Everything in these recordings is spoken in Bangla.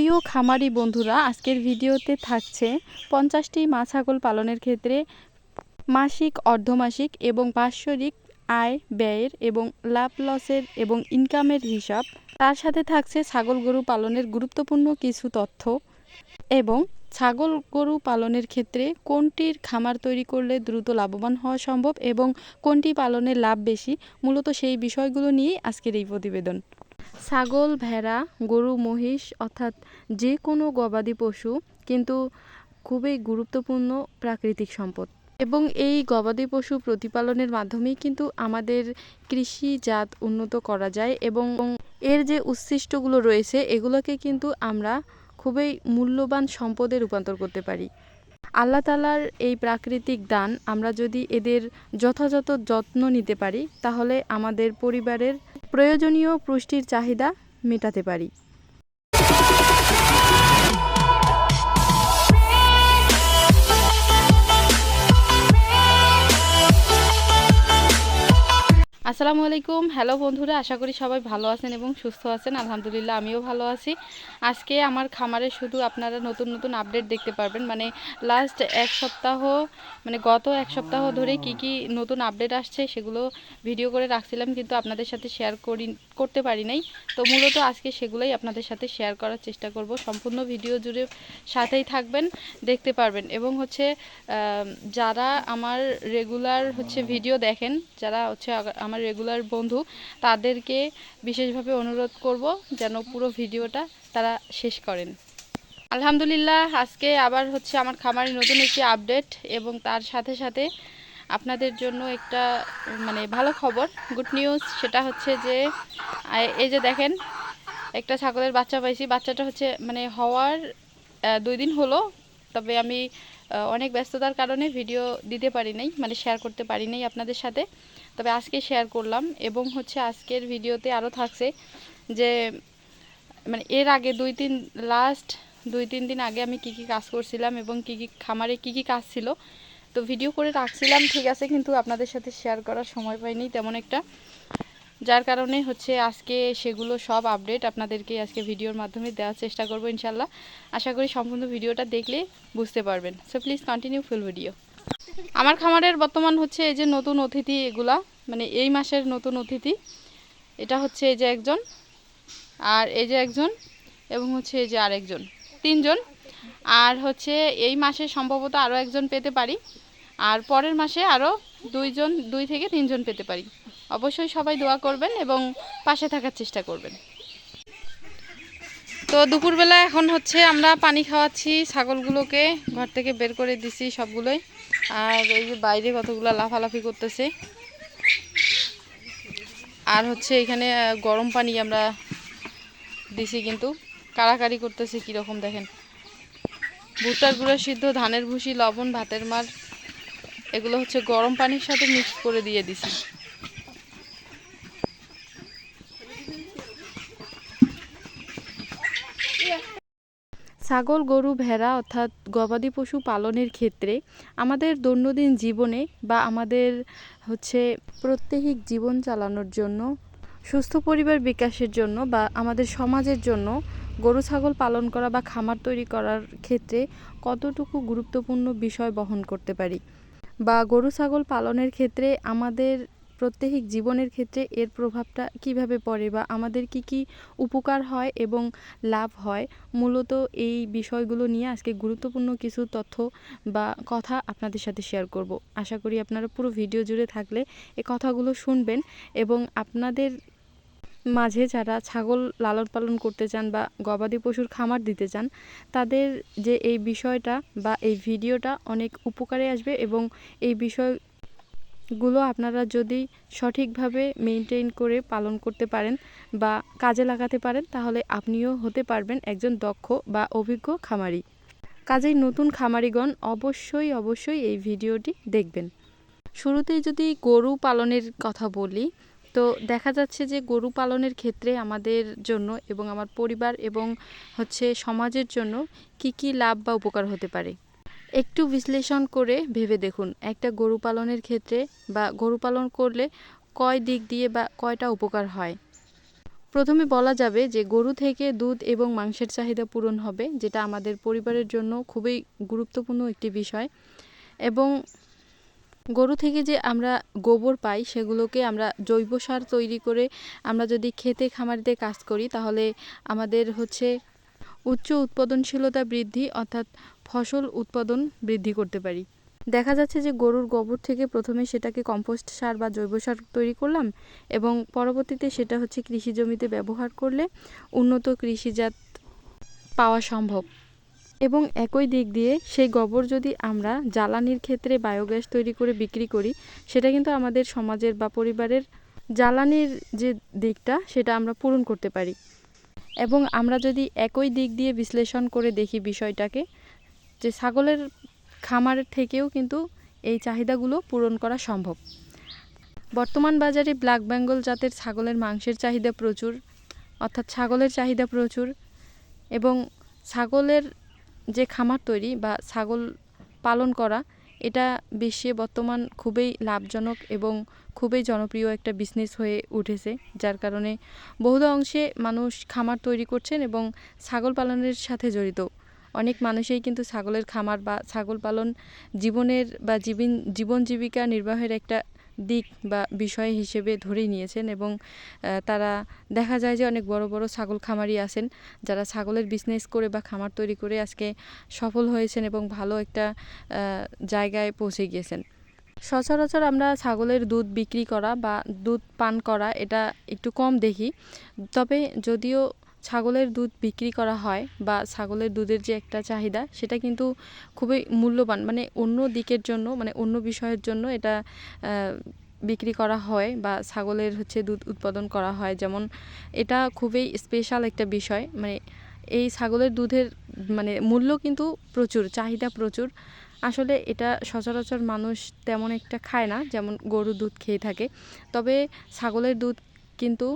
প্রিয় খামারি বন্ধুরা, আজকের ভিডিওতে থাকছে পঞ্চাশটি মা ছাগল পালনের ক্ষেত্রে মাসিক, অর্ধমাসিক এবং বাৎসরিক আয় ব্যয়ের এবং লাভ লসের এবং ইনকামের হিসাব। তার সাথে থাকছে ছাগল গরু পালনের গুরুত্বপূর্ণ কিছু তথ্য এবং ছাগল গরু পালনের ক্ষেত্রে কোনটির খামার তৈরি করলে দ্রুত লাভবান হওয়া সম্ভব এবং কোনটি পালনের লাভ বেশি, মূলত সেই বিষয়গুলো নিয়েই আজকের এই প্রতিবেদন। ছাগল, ভেড়া, গরু, মহিষ অর্থাৎ যে কোনো গবাদি পশু কিন্তু খুবই গুরুত্বপূর্ণ প্রাকৃতিক সম্পদ। এবং এই গবাদি পশু প্রতিপালনের মাধ্যমেই কিন্তু আমাদের কৃষিজাত উন্নত করা যায় এবং এর যে উচ্ছিষ্টগুলো রয়েছে এগুলোকে কিন্তু আমরা খুবই মূল্যবান সম্পদে রূপান্তর করতে পারি। আল্লাহ তালার এই প্রাকৃতিক দান আমরা যদি এদের যথাযথ যত্ন নিতে পারি, তাহলে আমাদের পরিবারের প্রয়োজনীয় পুষ্টির চাহিদা মেটাতে পারি। আসসালামু আলাইকুম। হ্যালো বন্ধুরা, আশা করি সবাই ভালো আছেন এবং সুস্থ আছেন। আলহামদুলিল্লাহ, আমিও ভালো আছি। আজকে আমার খামারে শুধু আপনারা নতুন নতুন আপডেট দেখতে পারবেন। মানে লাস্ট এক সপ্তাহ মানে গত এক সপ্তাহ ধরে কি কি নতুন আপডেট আসছে সেগুলো ভিডিও করে রাখছিলাম, কিন্তু আপনাদের সাথে শেয়ার করি, করতে পারি নাই। তো মূলত আজকে সেগুলোই আপনাদের সাথে শেয়ার করার চেষ্টা করব। সম্পূর্ণ ভিডিও জুড়ে সাথেই থাকবেন, দেখতে পারবেন। এবং হচ্ছে যারা আমার রেগুলার হচ্ছে ভিডিও দেখেন, যারা হচ্ছে আমার রেগুলার বন্ধু, তাদেরকে বিশেষভাবে অনুরোধ করব যেন পুরো ভিডিওটা তারা শেষ করেন। আলহামদুলিল্লাহ, আজকে আবার হচ্ছে আমার খামারে নতুন একটি আপডেট এবং তার সাথে সাথে আপনাদের জন্য একটা মানে ভালো খবর গুড নিউজ সেটা হচ্ছে যে এই যে দেখেন, একটা ছাগলের বাচ্চা পাইছি। বাচ্চাটা হচ্ছে মানে হওয়ার দুই দিন হলো তবে আমি অনেক ব্যস্ততার কারণে ভিডিও দিতে পারি নাই মানে শেয়ার করতে পারি নাই আপনাদের সাথে। তবে আজকে শেয়ার করলাম এবং হচ্ছে আজকের ভিডিওতে আরও থাকছে যে মানে এর আগে দুই তিন লাস্ট দুই তিন দিন আগে আমি কি কি কাজ করছিলাম এবং কি কি খামারে কি কি কাজ ছিল। তো ভিডিও করে রাখছিলাম, ঠিক আছে, কিন্তু আপনাদের সাথে শেয়ার করার সময় পাইনি তেমন একটা। যার কারণে হচ্ছে আজকে সেগুলো সব আপডেট আপনাদেরকে আজকে ভিডিওর মাধ্যমে দেওয়ার চেষ্টা করব ইনশাল্লাহ। আশা করি সম্পূর্ণ ভিডিওটা দেখলে বুঝতে পারবেন। So please continue full video আমার খামারের বর্তমান হচ্ছে এই যে নতুন অতিথি এগুলা মানে এই মাসের নতুন অতিথি, এটা হচ্ছে এই যে একজন, আর এই যে একজন, এবং হচ্ছে এই যে আরেকজন, তিনজন। আর হচ্ছে এই মাসে সম্ভবত আরও একজন পেতে পারি, আর পরের মাসে আরও দুইজন, দুই থেকে তিনজন পেতে পারি। অবশ্যই সবাই দোয়া করবেন এবং পাশে থাকার চেষ্টা করবেন। তো দুপুরবেলা এখন হচ্ছে আমরা পানি খাওয়াচ্ছি, ছাগলগুলোকে ঘর থেকে বের করে দিছি সবগুলোই। আর এই যে বাইরে কতগুলো লাফালাফি করতেছে। আর হচ্ছে এখানে গরম পানি আমরা দিছি কিন্তু। কাড়াকাড়ি করতেছে কীরকম দেখেন। ভুট্টার গুঁড়ো সিদ্ধ, ধানের ভুসি, লবণ, ভাতের মার, এগুলো হচ্ছে গরম পানির সাথে মিক্স করে দিয়ে দিছি। ছাগল, গরু, ভেড়া অর্থাৎ গবাদি পশু পালনের ক্ষেত্রে আমাদের দৈনন্দিন জীবনে বা আমাদের হচ্ছে প্রত্যেক জীবন চালানোর জন্য, সুস্থ পরিবার বিকাশের জন্য বা আমাদের সমাজের জন্য গরু, ছাগল পালন করা বা খামার তৈরি করার ক্ষেত্রে কতটুকু গুরুত্বপূর্ণ বিষয় বহন করতে পারি? বা গরু, ছাগল পালনের ক্ষেত্রে আমাদের প্রত্যেক জীবনের ক্ষেত্রে এর প্রভাবটা কীভাবে পড়ে বা আমাদের কি কি উপকার হয় এবং লাভ হয়? মূলত এই বিষয়গুলো নিয়ে আজকে গুরুত্বপূর্ণ কিছু তথ্য বা কথা আপনাদের সাথে শেয়ার করব। আশা করি আপনারা পুরো ভিডিও জুড়ে থাকলে এই কথাগুলো শুনবেন এবং আপনাদের মাঝে যারা ছাগল লালন পালন করতে চান বা গবাদি পশুর খামার দিতে চান, তাদের যে এই বিষয়টা বা এই ভিডিওটা অনেক উপকারে আসবে এবং এই বিষয়গুলো আপনারা যদি সঠিকভাবে মেনটেন করে পালন করতে পারেন বা কাজে লাগাতে পারেন, তাহলে আপনিও হতে পারবেন একজন দক্ষ বা অভিজ্ঞ খামারি। কাজেই নতুন খামারিগণ অবশ্যই অবশ্যই এই ভিডিওটি দেখবেন। শুরুতেই যদি গরু পালনের কথা বলি, তো দেখা যাচ্ছে যে গরু পালনের ক্ষেত্রে আমাদের জন্য এবং আমার পরিবার এবং হচ্ছে সমাজের জন্য কি কি লাভ বা উপকার হতে পারে? একটু বিশ্লেষণ করে ভেবে দেখুন। একটা গরু পালনের ক্ষেত্রে বা গরু পালন করলে কয় দিক দিয়ে বা কয়টা উপকার হয়? প্রথমে বলা যাবে যে গরু থেকে দুধ এবং মাংসের চাহিদা পূরণ হবে, যেটা আমাদের পরিবারের জন্য খুবই গুরুত্বপূর্ণ একটি বিষয়। এবং গরু থেকে যে আমরা গোবর পাই, সেগুলোকে আমরা জৈব সার তৈরি করে আমরা যদি খেতে খামারিতে কাজ করি, তাহলে আমাদের হচ্ছে উচ্চ উৎপাদনশীলতা বৃদ্ধি অর্থাৎ ফসল উৎপাদন বৃদ্ধি করতে পারি। দেখা যাচ্ছে যে গরুর গোবর থেকে প্রথমে সেটাকে কম্পোস্ট সার বা জৈব সার তৈরি করলাম এবং পরবর্তীতে সেটা হচ্ছে কৃষি জমিতে ব্যবহার করলে উন্নত কৃষিজাত পাওয়া সম্ভব। এবং একই দিক দিয়ে সেই গোবর যদি আমরা জ্বালানির ক্ষেত্রে বায়োগ্যাস তৈরি করে বিক্রি করি, সেটা কিন্তু আমাদের সমাজের বা পরিবারের জ্বালানির যে দিকটা, সেটা আমরা পূরণ করতে পারি। এবং আমরা যদি একই দিক দিয়ে বিশ্লেষণ করে দেখি বিষয়টাকে, যে ছাগলের খামার থেকেও কিন্তু এই চাহিদাগুলো পূরণ করা সম্ভব। বর্তমান বাজারে ব্ল্যাক বেঙ্গল জাতের ছাগলের মাংসের চাহিদা প্রচুর, অর্থাৎ ছাগলের চাহিদা প্রচুর এবং ছাগলের যে খামার তৈরি বা ছাগল পালন করা এটা বিশ্বে বর্তমান খুবই লাভজনক এবং খুবই জনপ্রিয় একটা বিজনেস হয়ে উঠেছে, যার কারণে বহুধা অংশে মানুষ খামার তৈরি করছেন এবং ছাগল পালনের সাথে জড়িত। অনেক মানুষই কিন্তু ছাগলের খামার বা ছাগল পালন জীবনের বা জীবন জীবন জীবিকা নির্বাহের একটা দিক বা বিষয় হিসেবে ধরে নিয়েছেন এবং তারা দেখা যায় যে অনেক বড় বড় ছাগল খামারি আছেন, যারা ছাগলের বিজনেস করে বা খামার তৈরি করে আজকে সফল হয়েছেন এবং ভালো একটা জায়গায় পৌঁছে গিয়েছেন। সচরাচর আমরা ছাগলের দুধ বিক্রি করা বা দুধ পান করা এটা একটু কম দেখি। তবে যদিও ছাগলের দুধ বিক্রি করা হয় বা ছাগলের দুধের যে একটা চাহিদা, সেটা কিন্তু খুবই মূল্যবান। মানে অন্য দিকের জন্য মানে অন্য বিষয়ের জন্য এটা বিক্রি করা হয় বা ছাগলের হচ্ছে দুধ উৎপাদন করা হয়। যেমন এটা খুবই স্পেশাল একটা বিষয়। মানে এই ছাগলের দুধের মানে মূল্য কিন্তু প্রচুর, চাহিদা প্রচুর। আসলে এটা সচরাচর মানুষ তেমন একটা খায় না, যেমন গরুর দুধ খেয়ে থাকে। তবে ছাগলের দুধ কিন্তু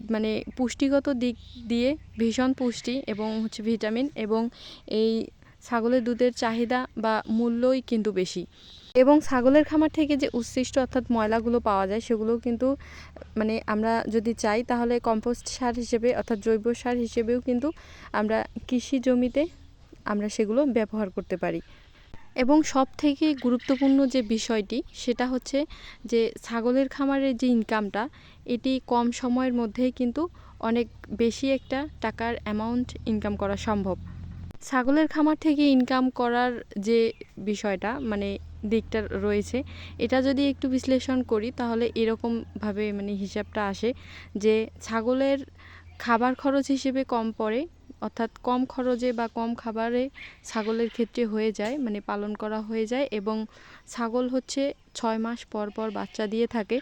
মানে পুষ্টিগত দিক দিয়ে ভীষণ পুষ্টি এবং হচ্ছে ভিটামিন এবং এই ছাগলের দুধের চাহিদা বা মূল্যই কিন্তু বেশি। এবং ছাগলের খামার থেকে যে উচ্ছিষ্ট অর্থাৎ ময়লাগুলো পাওয়া যায় সেগুলো কিন্তু মানে আমরা যদি চাই তাহলে কম্পোস্ট সার হিসেবে অর্থাৎ জৈব সার হিসেবেও কিন্তু আমরা কৃষি জমিতে আমরা সেগুলো ব্যবহার করতে পারি। এবং সব থেকে গুরুত্বপূর্ণ যে বিষয়টি, সেটা হচ্ছে যে ছাগলের খামারের যে ইনকামটা এটি কম সময়ের মধ্যেই কিন্তু অনেক বেশি একটা টাকার অ্যামাউন্ট ইনকাম করা সম্ভব। ছাগলের খামার থেকে ইনকাম করার যে বিষয়টা মানে দিকটা রয়েছে, এটা যদি একটু বিশ্লেষণ করি, তাহলে এরকমভাবে মানে হিসাবটা আসে যে ছাগলের খাবার খরচ হিসেবে কম পড়ে অর্থাৎ কম খরচে বা কম খাবারে ছাগলের ক্ষেত্রে হয়ে যায় মানে পালন করা হয়ে যায় এবং ছাগল হচ্ছে ছয় মাস পর পর বাচ্চা দিয়ে থাকে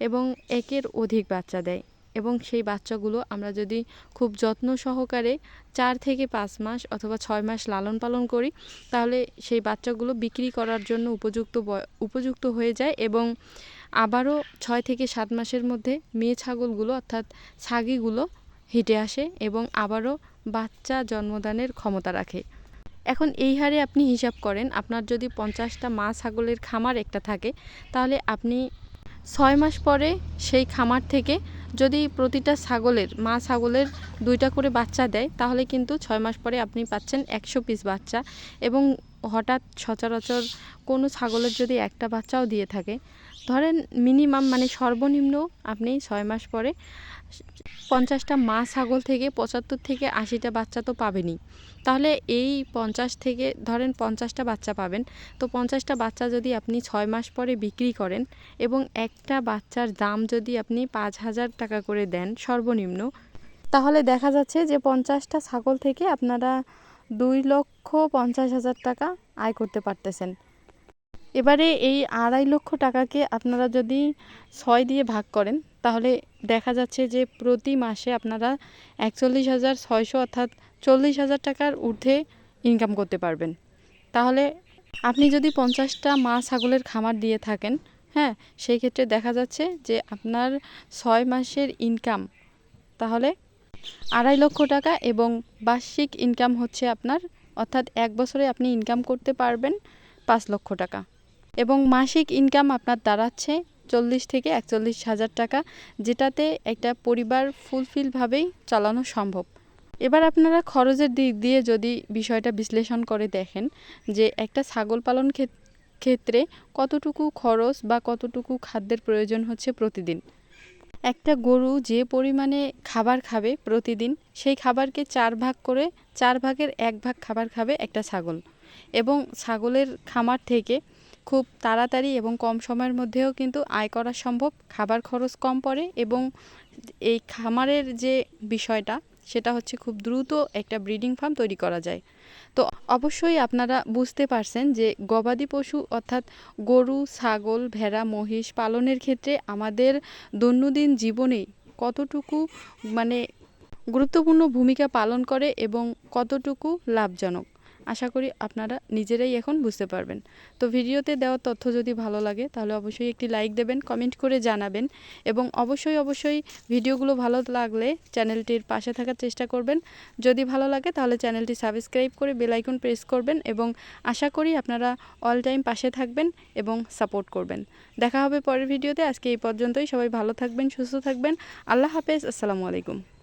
এবং একের অধিক বাচ্চা দেয় এবং সেই বাচ্চাগুলো আমরা যদি খুব যত্ন সহকারে চার থেকে পাঁচ মাস অথবা ছয় মাস লালন পালন করি, তাহলে সেই বাচ্চাগুলো বিক্রি করার জন্য উপযুক্ত উপযুক্ত হয়ে যায় এবং আবারও ছয় থেকে সাত মাসের মধ্যে মেয়ে ছাগলগুলো অর্থাৎ ছাগিগুলো হেঁটে আসে এবং আবারও বাচ্চা জন্মদানের ক্ষমতা রাখে। এখন এই হারে আপনি হিসাব করেন, আপনার যদি পঞ্চাশটা মা ছাগলের খামার একটা থাকে, তাহলে আপনি ছয় মাস পরে সেই খামার থেকে যদি প্রতিটা ছাগলের, মা ছাগলের দুইটা করে বাচ্চা দেয়, তাহলে কিন্তু ছয় মাস পরে আপনি পাচ্ছেন একশো পিস বাচ্চা। এবং হঠাৎ সচরাচর কোনো ছাগলের যদি একটা বাচ্চাও দিয়ে থাকে, ধরেন মিনিমাম মানে সর্বনিম্ন আপনি ছয় মাস পরে পঞ্চাশটা মা ছাগল থেকে পঁচাত্তর থেকে আশিটা বাচ্চা তো পাবেনই। তাহলে এই পঞ্চাশ থেকে, ধরেন পঞ্চাশটা বাচ্চা পাবেন, তো পঞ্চাশটা বাচ্চা যদি আপনি ছয় মাস পরে বিক্রি করেন এবং একটা বাচ্চার দাম যদি আপনি পাঁচ হাজার টাকা করে দেন সর্বনিম্ন, তাহলে দেখা যাচ্ছে যে পঞ্চাশটা ছাগল থেকে আপনারা দুই লক্ষ পঞ্চাশ হাজার টাকা আয় করতে পারতেছেন। এবারে এই আড়াই লক্ষ টাকাকে আপনারা যদি ছয় দিয়ে ভাগ করেন, তাহলে দেখা যাচ্ছে যে প্রতি মাসে আপনারা একচল্লিশ হাজার ছয়শো অর্থাৎ চল্লিশ হাজার টাকার ঊর্ধ্বে ইনকাম করতে পারবেন। তাহলে আপনি যদি পঞ্চাশটা মা ছাগলের খামার দিয়ে থাকেন হ্যাঁ সেই ক্ষেত্রে দেখা যাচ্ছে যে আপনার ছয় মাসের ইনকাম তাহলে আড়াই লক্ষ টাকা এবং বার্ষিক ইনকাম হচ্ছে আপনার, অর্থাৎ এক বছরে আপনি ইনকাম করতে পারবেন পাঁচ লক্ষ টাকা। এবং মাসিক ইনকাম আপনার দাঁড়াচ্ছে চল্লিশ থেকে একচল্লিশ হাজার টাকা, যেটাতে একটা পরিবার ফুলফিলভাবেই চালানো সম্ভব। এবার আপনারা খরচের দিক দিয়ে যদি বিষয়টা বিশ্লেষণ করে দেখেন যে একটা ছাগল পালন ক্ষেত্রে কতটুকু খরচ বা কতটুকু খাদ্যের প্রয়োজন হচ্ছে প্রতিদিন? একটা গরু যে পরিমাণে খাবার খাবে প্রতিদিন, সেই খাবারকে চার ভাগ করে চার ভাগের এক ভাগ খাবার খাবে একটা ছাগল। এবং ছাগলের খামার থেকে খুব তাড়াতাড়ি এবং কম সময়ের মধ্যেও কিন্তু আয় করা সম্ভব। খাবার খরচ কম পড়ে এবং এই খামারের যে বিষয়টা, সেটা হচ্ছে খুব দ্রুত একটা ব্রিডিং ফার্ম তৈরি করা যায়। তো অবশ্যই আপনারা বুঝতে পারছেন যে গবাদি পশু অর্থাৎ গরু, ছাগল, ভেড়া, মহিষ পালনের ক্ষেত্রে আমাদের দৈনন্দিন জীবনে কতটুকু মানে গুরুত্বপূর্ণ ভূমিকা পালন করে এবং কতটুকু লাভজনক। আশা করি আপনারা নিজেরাই এখন বুঝতে পারবেন। তো ভিডিওতে দেওয়া তথ্য যদি ভালো লাগে, তাহলে অবশ্যই একটি লাইক দেবেন, কমেন্ট করে জানাবেন এবং অবশ্যই অবশ্যই ভিডিওগুলো ভালো লাগলে চ্যানেলটির পাশে থাকার চেষ্টা করবেন। যদি ভালো লাগে, তাহলে চ্যানেলটি সাবস্ক্রাইব করে বেল আইকন প্রেস করবেন এবং আশা করি আপনারা অল টাইম পাশে থাকবেন এবং সাপোর্ট করবেন। দেখা হবে পরের ভিডিওতে। আজকে এই পর্যন্তই। সবাই ভালো থাকবেন, সুস্থ থাকবেন। আল্লাহ হাফেজ। আসসালামু আলাইকুম।